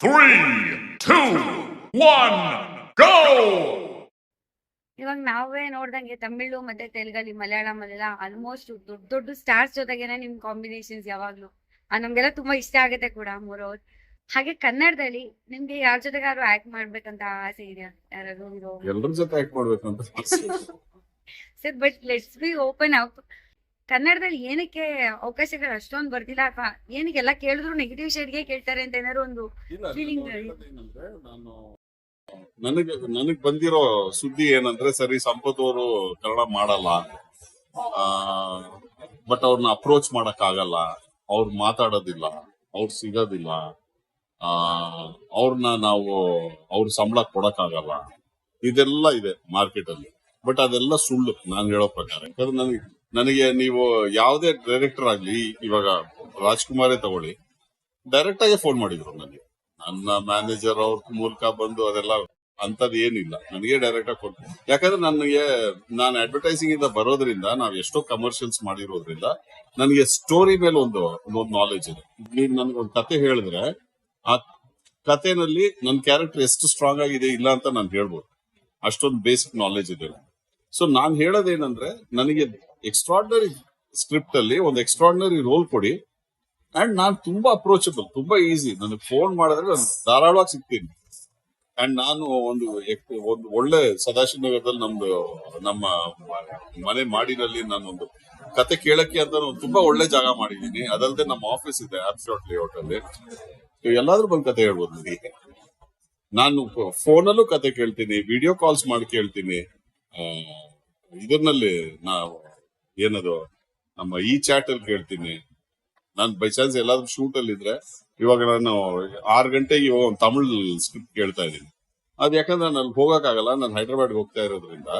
Three, two, one, go! ಇವಾಗ ನಾವೇ ನೋಡ್ದಂಗೆ ತಮಿಳು ಮತ್ತೆ ತೆಲುಗಲ್ಲಿ ಮಲಯಾಳಂ ಅಲ್ಲೆಲ್ಲ ಆಲ್ಮೋಸ್ಟ್ ದೊಡ್ಡ ದೊಡ್ಡ ಸ್ಟಾರ್ಸ್ ಜೊತೆಗೇನೆ ನಿಮ್ ಕಾಂಬಿನೇಷನ್ಸ್ ಯಾವಾಗ್ಲೂ. ಆ, ನಮ್ಗೆಲ್ಲ ತುಂಬಾ ಇಷ್ಟ ಆಗುತ್ತೆ ಕೂಡ ಮೋರೋರ್ ಹಾಗೆ ಕನ್ನಡದಲ್ಲಿ ನಿಮ್ಗೆ ಯಾರ ಜೊತೆಗಾದ್ರು ಆಕ್ಟ್ ಮಾಡ್ಬೇಕಂತ ಆಸೆ ಇದೆಯಾ? ಯಾರಾದ್ರೂ ಜೊತೆ ಆಕ್ಟ್ ಮಾಡ್ಬೇಕಂತ sir but let's be open up ಕನ್ನಡದಲ್ಲಿ ಏನಕ್ಕೆ ಅವಕಾಶಗಳು ಅಷ್ಟೊಂದು ಬರ್ತಿಲ್ಲ ಅಥವಾ ಏನಕ್ಕೆ ಎಲ್ಲ ಕೇಳಿದ್ರು ನೆಗೆಟಿವ್ ಶೇಡ್ಗೆ ಕೇಳ್ತಾರೆ ಅಂತ ಏನಾದ್ರು ಒಂದು ಫೀಲಿಂಗ್. ನಾನು ನನಗೆ ನನಗ್ ಬಂದಿರೋ ಸುದ್ದಿ ಏನಂದ್ರೆ ಸರಿ ಸಂಪತ್ ಅವರು ಕನ್ನಡ ಮಾಡಲ್ಲ. ಬಟ್ ಅವ್ರನ್ನ ಅಪ್ರೋಚ್ ಮಾಡಕ್ ಆಗಲ್ಲ ಅವ್ರು ಮಾತಾಡೋದಿಲ್ಲ. ಅವ್ರು ಸಿಗೋದಿಲ್ಲ. ಆ ಅವ್ರನ್ನ ನಾವು ಅವ್ರ ಸಂಬಳ ಕೊಡಕ್ ಆಗಲ್ಲ ಇದೆಲ್ಲ ಇದೆ ಮಾರ್ಕೆಟ್ ಅಲ್ಲಿ. ಬಟ್ ಅದೆಲ್ಲ ಸುಳ್ಳು. ನಾನು ಹೇಳೋ ಪ್ರಕಾರ. ಯಾಕಂದ್ರೆ ನನಗೆ ನನಗೆ ನೀವು ಯಾವುದೇ ಡೈರೆಕ್ಟರ್ ಆಗ್ಲಿ, ಇವಾಗ ರಾಜ್ಕುಮಾರೇ ತಗೊಳ್ಳಿ. ಡೈರೆಕ್ಟ್ ಆಗಿ ಫೋನ್ ಮಾಡಿದ್ರು ನನಗೆ. ನನ್ನ ಮ್ಯಾನೇಜರ್ ಅವ್ರ ಮೂಲಕ ಬಂದು ಅದೆಲ್ಲ ಅಂತದ್ ಏನಿಲ್ಲ. ನನಗೆ ಡೈರೆಕ್ಟ್ ಆಗಿ ಫೋನ್ ಯಾಕಂದ್ರೆ ನನಗೆ, ನಾನು ಅಡ್ವರ್ಟೈಸಿಂಗ್ ಇಂದ ಬರೋದ್ರಿಂದ, ನಾವ್ ಎಷ್ಟೋ ಕಮರ್ಷಿಯಲ್ಸ್ ಮಾಡಿರೋದ್ರಿಂದ, ನನಗೆ ಸ್ಟೋರಿ ಮೇಲೆ ಒಂದು ಒಂದು ನಾಲೆಜ್ ಇದೆ. ನೀವು ನನ್ಗೆ ಒಂದು ಕತೆ ಹೇಳಿದ್ರೆ, ಆ ಕಥೆನಲ್ಲಿ ನನ್ನ ಕ್ಯಾರೆಕ್ಟರ್ ಎಷ್ಟು ಸ್ಟ್ರಾಂಗ್ ಆಗಿದೆ ಇಲ್ಲ ಅಂತ ನಾನು ಹೇಳ್ಬೋದು. ಅಷ್ಟೊಂದು ಬೇಸಿಕ್ ನಾಲೆಜ್ ಇದೆ ಸೊ ನಾನ್ ಹೇಳೋದೇನಂದ್ರೆ, ನನಗೆ ಎಕ್ಸ್ಟ್ರಾರ್ಡನರಿ ಸ್ಕ್ರಿಪ್ಟ್ ಅಲ್ಲಿ ಒಂದು ಎಕ್ಸ್ಟ್ರಾಡ್ನರಿ ರೋಲ್ ಕೊಡಿ. ಅಂಡ್ ನಾನು ತುಂಬಾ ಅಪ್ರೋಚಬಲ್ ತುಂಬಾ ಈಸಿ ನನಗೆ ಫೋನ್ ಮಾಡಿದ್ರೆ ನಾನು ಧಾರಾಳವಾಗಿ ಸಿಗ್ತೀನಿ. ಅಂಡ್ ನಾನು ಒಂದು ಒಂದು ಒಳ್ಳೆ ಸದಾಶಿವನಗರದಲ್ಲಿ ನಮ್ದು, ನಮ್ಮ ಮನೆ ಮಾಡಿನಲ್ಲಿ ನಾನು ಒಂದು ಕತೆ ಕೇಳಕ್ಕೆ ಅಂತ ತುಂಬಾ ಒಳ್ಳೆ ಜಾಗ ಮಾಡಿದ್ದೀನಿ. ಅದಲ್ಲದೆ ನಮ್ಮ ಆಫೀಸ್ ಇದೆ ಆಪ್ಶಾಟ್ ಲೇಔಟ್ ಅಲ್ಲಿ. ಎಲ್ಲಾದ್ರೂ ಬಂದು ಕತೆ ಹೇಳ್ಬೋದು ನನಗೆ ನಾನು ಫೋನಲ್ಲೂ ಕತೆ ಕೇಳ್ತೀನಿ ವಿಡಿಯೋ ಕಾಲ್ಸ್ ಮಾಡಿ ಕೇಳ್ತೀನಿ. ಇದರಲ್ಲಿ ನಾವು ಏನದು, ನಮ್ಮ ಈ ಚಾಟ್ ಅಲ್ಲಿ ಕೇಳ್ತೀನಿ. ನಾನು ಬೈ ಚಾನ್ಸ್ ಎಲ್ಲಾದ್ರೂ ಶೂಟ್ ಅಲ್ಲಿ ಇದ್ರೆ, ಇವಾಗ ನಾನು ಆರು ಗಂಟೆಗೆ ಇವಾಗ ಒಂದು ತಮಿಳ್ ಸ್ಕ್ರಿಪ್ಟ್ ಕೇಳ್ತಾ ಇದ್ದೀನಿ. ಅದ್ ಯಾಕಂದ್ರೆ ನಾನು ಹೋಗಕ್ ಹೋಗಕ್ಕಾಗಲ್ಲ, ನಾನ್ ಹೈದ್ರಾಬಾದ್ ಹೋಗ್ತಾ ಇರೋದ್ರಿಂದ.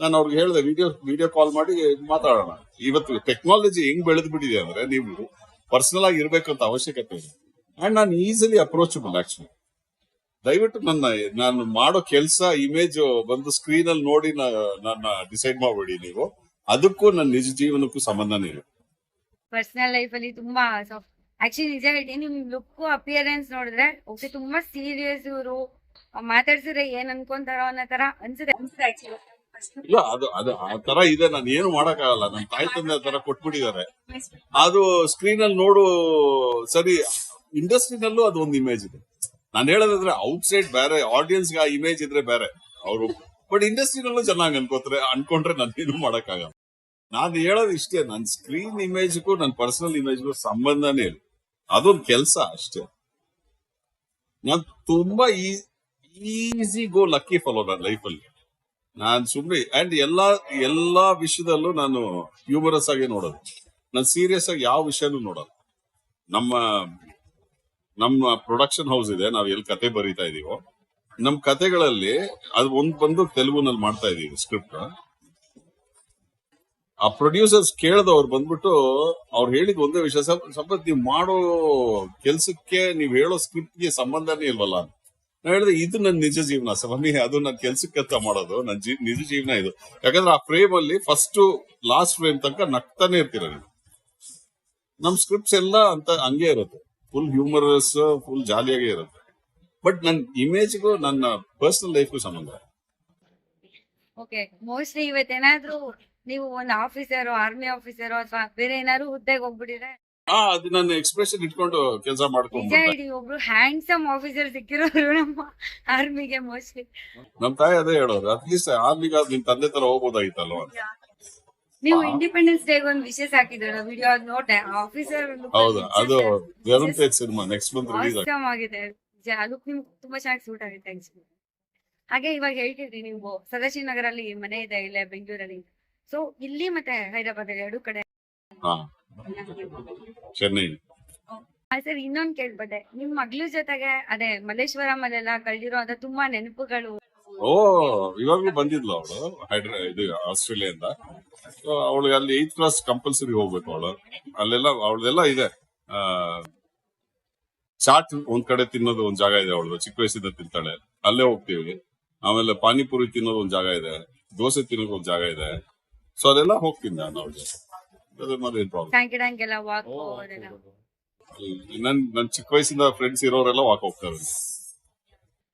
ನಾನು ಅವ್ರಿಗೆ ಹೇಳಿದೆ ವಿಡಿಯೋ ವಿಡಿಯೋ ಕಾಲ್ ಮಾಡಿ ಮಾತಾಡೋಣ. ಇವತ್ತು ಟೆಕ್ನಾಲಜಿ ಹೆಂಗ್ ಬೆಳೆದ್ ಬಿಟ್ಟಿದೆ ಅಂದ್ರೆ, ನೀವು ಪರ್ಸನಲ್ ಆಗಿ ಇರ್ಬೇಕಂತ ಅವಶ್ಯಕತೆ ಇದೆ. ಅಂಡ್ ನಾನು ಈಸಿಲಿ ಅಪ್ರೋಚಬಲ್ ಆಕ್ಚುಲಿ ದಯವಿಟ್ಟು ನನ್ನ, ನಾನು ಮಾಡೋ ಕೆಲಸ ಇಮೇಜ್ ಬಂದು ಸ್ಕ್ರೀನ್ ಅಲ್ಲಿ ನೋಡಿ ನನ್ನ ಡಿಸೈಡ್ ಮಾಡಬೇಡಿ ನೀವು. ಅದಕ್ಕೂ ನನ್ನ ನಿಜ ಜೀವನಕ್ಕೂ ಸಂಬಂಧನೇ ಇಲ್ಲ. ಪರ್ಸನಲ್ ಲೈಫ್ ಅಲ್ಲಿ ತುಂಬಾ ಆಕ್ಚುಲಿ ನಿಜ ಹೇಳ್ತೀನಿ ನಿಮ್ ಲುಕ್ ಅಪಿಯರೆನ್ಸ್ ನೋಡಿದ್ರೆ ಓಕೆ ತುಂಬಾ ಸೀರಿಯಸ್ ಇವರು ಮಾತಾಡ್ಸಿದ್ರೆ ಏನ್ ಅನ್ಕೊಂತಾರೋ ಅನ್ನೋ ತರ ಅನ್ಸುತ್ತೆ. ಇಲ್ಲ ಅದು ಅದು ಆ ತರ ಇದೆ ನಾನು ಏನು ಮಾಡಕ್ಕಾಗಲ್ಲ. ನನ್ನ ತಾಯಿ ತಂದೆ ಆ ತರ ಕೊಟ್ಬಿಟ್ಟಿದ್ದಾರೆ. ಅದು ಸ್ಕ್ರೀನ್ ಅಲ್ಲಿ ನೋಡು ಸರಿ ಇಂಡಸ್ಟ್ರಿನಲ್ಲೂ ಅದು ಒಂದು ಇಮೇಜ್ ಇದೆ. ನಾನು ಹೇಳೋದಾದ್ರೆ ಔಟ್ ಸೈಡ್ ಬೇರೆ ಆಡಿಯನ್ಸ್ ಆ ಇಮೇಜ್ ಇದ್ರೆ ಬೇರೆ. ಅವರು ಬಟ್ ಇಂಡಸ್ಟ್ರಿನಲ್ಲೂ ಚೆನ್ನಾಗಿ ಅನ್ಕೋತಾರೆ ಅನ್ಕೊಂಡ್ರೆ ನಾನು ಏನು ಮಾಡಕ್ಕಾಗಲ್ಲ. ನಾನು ಹೇಳೋದು ಇಷ್ಟೇ ನನ್ನ ಸ್ಕ್ರೀನ್ ಇಮೇಜ್ಗೂ ನನ್ನ ಪರ್ಸನಲ್ ಇಮೇಜ್ಗೂ ಸಂಬಂಧನೇ ಇಲ್ಲ. ಅದೊಂದು ಕೆಲಸ ಅಷ್ಟೇ. ನಾನು ತುಂಬಾ ಈಸಿ ಗೋ ಲಕ್ಕಿ ಫಾಲೋ ನನ್ನ ಲೈಫಲ್ಲಿ ನಾನ್ ಸುಮ್ಮನೆ ಅಂಡ್ ಎಲ್ಲಾ ಎಲ್ಲಾ ವಿಷಯದಲ್ಲೂ ನಾನು ಹ್ಯೂಮರಸ್ ಆಗಿ ನೋಡೋದು. ನಾನು ಸೀರಿಯಸ್ ಆಗಿ ಯಾವ ವಿಷಯನೂ ನೋಡೋದು ನಮ್ಮ ನಮ್ಮ ಪ್ರೊಡಕ್ಷನ್ ಹೌಸ್ ಇದೆ, ನಾವ್ ಎಲ್ಲಿ ಕತೆ ಬರೀತಾ ಇದೀವೋ, ನಮ್ ಕತೆಗಳಲ್ಲಿ ಅದು ಒಂದ್ ಬಂದು ತೆಲುಗುನಲ್ಲಿ ಮಾಡ್ತಾ ಇದೀವಿ ಸ್ಕ್ರಿಪ್ಟ್ ಆ ಪ್ರೊಡ್ಯೂಸರ್ಸ್ ಕೇಳ್ದವ್ರು ಬಂದ್ಬಿಟ್ಟು ಅವ್ರು ಹೇಳಿದ ಒಂದೇ ವಿಷಯ ಸ್ವಲ್ಪ ನೀವು ಮಾಡೋ ಕೆಲ್ಸಕ್ಕೆ ನೀವ್ ಹೇಳೋ ಸ್ಕ್ರಿಪ್ಟ್ಗೆ ಸಂಬಂಧನೇ ಇಲ್ವಲ್ಲ. ನಾನ್ ಹೇಳಿದೆ, ಇದು ನನ್ನ ನಿಜ ಜೀವನ ಸ್ವಾಮಿ ಅದು ನನ್ನ ಕೆಲ್ಸಕ್ಕೆ ಅಂತ ಮಾಡೋದು ನನ್ನ ನಿಜ ಜೀವನ ಇದು. ಯಾಕಂದ್ರೆ ಆ ಫ್ರೇಮ್ ಅಲ್ಲಿ ಫಸ್ಟ್ ಲಾಸ್ಟ್ ಫ್ರೇಮ್ ತನಕ ನಗ್ತಾನೆ ಇರ್ತೀರ ನೀವು. ನಮ್ ಸ್ಕ್ರಿಪ್ಟ್ಸ್ ಎಲ್ಲ ಅಂತ ಹಂಗೆ ಇರುತ್ತೆ. ಫುಲ್ ಹ್ಯೂಮರಸ್ ಫುಲ್ ಜಾಲಿಯಾಗೇ ಇರುತ್ತೆ. ಬಟ್ ನನ್ನ ಇಮೇಜ್ಗೂ ನನ್ನ ಪರ್ಸನಲ್ ಲೈಫ್ಗೂ ಸಂಬಂಧ. ಓಕೆ ಮೋಸ್ಟ್ಲಿ ಇವತ್ತೇನಾದ್ರೂ ನೀವು ಒಂದು ಆಫೀಸರ್ ಆರ್ಮಿ ಆಫೀಸರ್ ಅಥವಾ ಬೇರೆ ಏನಾದ್ರು ಹುದ್ದೆಗೆ ಹೋಗ್ಬಿಟ್ಟಿದ್ರೆ? ಹಾ ಅದು ನನ್ನ ಎಕ್ಸ್ಪ್ರೆಷನ್ ಇಟ್ಕೊಂಡು ಕೆಲಸ ನಿಜ ಮಾಡ್ಕೊಂಡು ಹೇಳಿ ಒಬ್ರು ಹ್ಯಾಂಡ್ಸಮ್ ಆಫೀಸರ್ ಸಿಕ್ಕಿರೋರು ನಮ್ಮ ಆರ್ಮಿಗೆ ಮೋಸ್ಟ್ಲಿ ನಮ್ ತಾಯಿ ಅದೇ ಹೇಳೋರು ಅಟ್ಲೀಸ್ಟ್ ಆರ್ಮಿಗ ನಿಮ್ ತಂದೆ ತರ ಹೋಗ್ಬೋದಾಗಿತ್ತಲ್ವ ಅಂತ. ನೀವು ಇಂಡಿಪೆಂಡೆನ್ಸ್ ಡೇ ಒಂದು ವಿಶೇಷ ಹಾಕಿದ್ರಲ್ಲ ವಿಡಿಯೋ ಅದ್ ನೋಡ್ದೆ ಆಫೀಸರ್ ಹೌದು ಅದು Varun Tej cinema next month release awesome ಆಗಿದೆ. ಲುಕ್ ನಿಮ್ಗೆ ತುಂಬಾ ಚೆನ್ನಾಗಿ ಸೂಟ್ ಆಗುತ್ತೆ ಆಕ್ಚುಲಿ ಹಾಗೆ ಇವಾಗ ಹೇಳ್ತಿದ್ರಿ ನೀವು ಸದಾಶಿವ ನಗರಲ್ಲಿ ಮನೆ ಇದೆ ಇಲ್ಲೇ ಬೆಂಗಳೂರಲ್ಲಿ. ಸೊ ಇಲ್ಲಿ ಮತ್ತೆ ಹೈದರಾಬಾದ್ ಅಲ್ಲಿ ಎರಡು ಕಡೆ ಹಾ. ಚೆನ್ನೈ. ಸರ್ ಇನ್ನೊಂದ್ ಕೇಳ್ಬಿಟ್ಟೆ ನಿಮ್ ಮಗ್ಳ ಜೊತೆಗೆ ಅದೇ ಮಲ್ಲೇಶ್ವರಂ ಅಲ್ಲೆಲ್ಲ ಕಳ್ದಿರೋ ಅಂತ ತುಂಬಾ ನೆನಪುಗಳು. ಓ ಇವಾಗ್ಲೂ ಬಂದಿದ್ಲು ಅವಳು ಹೈಡ್ರಾ ಇದು ಆಸ್ಟ್ರೇಲಿಯಾದಿಂದ ಸೊ ಅವಳಿಗೆ ಅಲ್ಲಿ ಏತ್ ಕ್ಲಾಸ್ ಕಂಪಲ್ಸರಿ ಹೋಗ್ಬೇಕು ಅವಳು. ಅಲ್ಲೆಲ್ಲ ಅವಳದೆಲ್ಲ ಇದೆ. ಆ, ಚಾಟ್ ಒಂದ್ ಕಡೆ ತಿನ್ನೋದು ಒಂದ್ ಜಾಗ ಇದೆ ಅವಳದು ಚಿಕ್ಕ ವಯಸ್ಸಿಂದ ತಿಂತಾಳೆ. ಅಲ್ಲೇ ಹೋಗ್ತೀವಿ. ಆಮೇಲೆ ಪಾನಿಪುರಿ ತಿನ್ನೋದು ಒಂದ್ ಜಾಗ ಇದೆ. ದೋಸೆ ತಿನ್ನೋದು ಒಂದ್ ಜಾಗ ಇದೆ. ಸೊ ಅದೆಲ್ಲ ಹೋಗ್ತೀನಿ ನಾನು ಅವ್ರ ಜೊತೆ ಪ್ರಾಬ್ಲಮ್ ಟ್ಯಾಂಕ್ ಟ್ಯಾಂಕ್ ಎಲ್ಲ ವಾಕ್ ಅದೆಲ್ಲ ನನ್ ನನ್ ಚಿಕ್ಕ ವಯಸ್ಸಿಂದ ಫ್ರೆಂಡ್ಸ್ ಇರೋರೆಲ್ಲ ವಾಕ್ ಹೋಗ್ತಾರೆ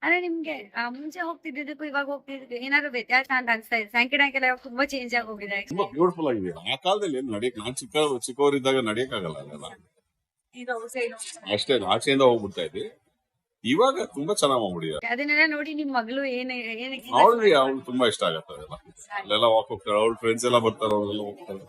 ಅಂದ್ರೆ ನಿಮ್ಗೆ ಆ, ಮುಂಚೆ ಹೋಗ್ತಿದ್ದಕ್ಕೂ ಇವಾಗ ಹೋಗ್ತಿದ್ದಕ್ಕೂ ಏನಾದ್ರು ವ್ಯತ್ಯಾಸ ಅಂತ ಅನ್ಸ್ತಾ ಇದೆ ಸಂಕಿಡಾಕೆಲ್ಲ ಇವಾಗ ತುಂಬಾ ಚೇಂಜ್ ಆಗಿ ಹೋಗಿದೆ ತುಂಬಾ ಬ್ಯೂಟಿಫುಲ್ ಆಗಿದೆ ಆ ಕಾಲದಲ್ಲಿ ಏನ್ ನಡಿಯಕ್ ನಾನ್ ಚಿಕ್ಕ ಚಿಕ್ಕವರಿದ್ದಾಗ ನಡಿಯಕ್ಕಾಗಲ್ಲ ಅಲ್ಲೆಲ್ಲ ಅಷ್ಟೇ ಆಚೆಯಿಂದ ಹೋಗ್ಬಿಡ್ತಾ ಇದ್ವಿ ಇವಾಗ ತುಂಬಾ ಚೆನ್ನಾಗಿ ಮಾಡ್ಬಿಟ್ಟಿದ್ದಾರೆ ಅದನ್ನೆಲ್ಲ ನೋಡಿ ನಿಮ್ ಮಗಳು ಏನ್ ಏನಕ್ಕೆ ಅವಳಿಗೆ ಅವ್ಳು ತುಂಬಾ ಇಷ್ಟ ಆಗತ್ತೆ ಅದೆಲ್ಲ ಅಲ್ಲೆಲ್ಲ ವಾಕ್ ಹೋಗ್ತಾರೆ ಅವ್ಳ ಫ್ರೆಂಡ್ಸ್ ಎಲ್ಲ ಬರ್ತಾರೆ ಅವ್ರೆಲ್ಲ ಹೋಗ್ತಾರೆ.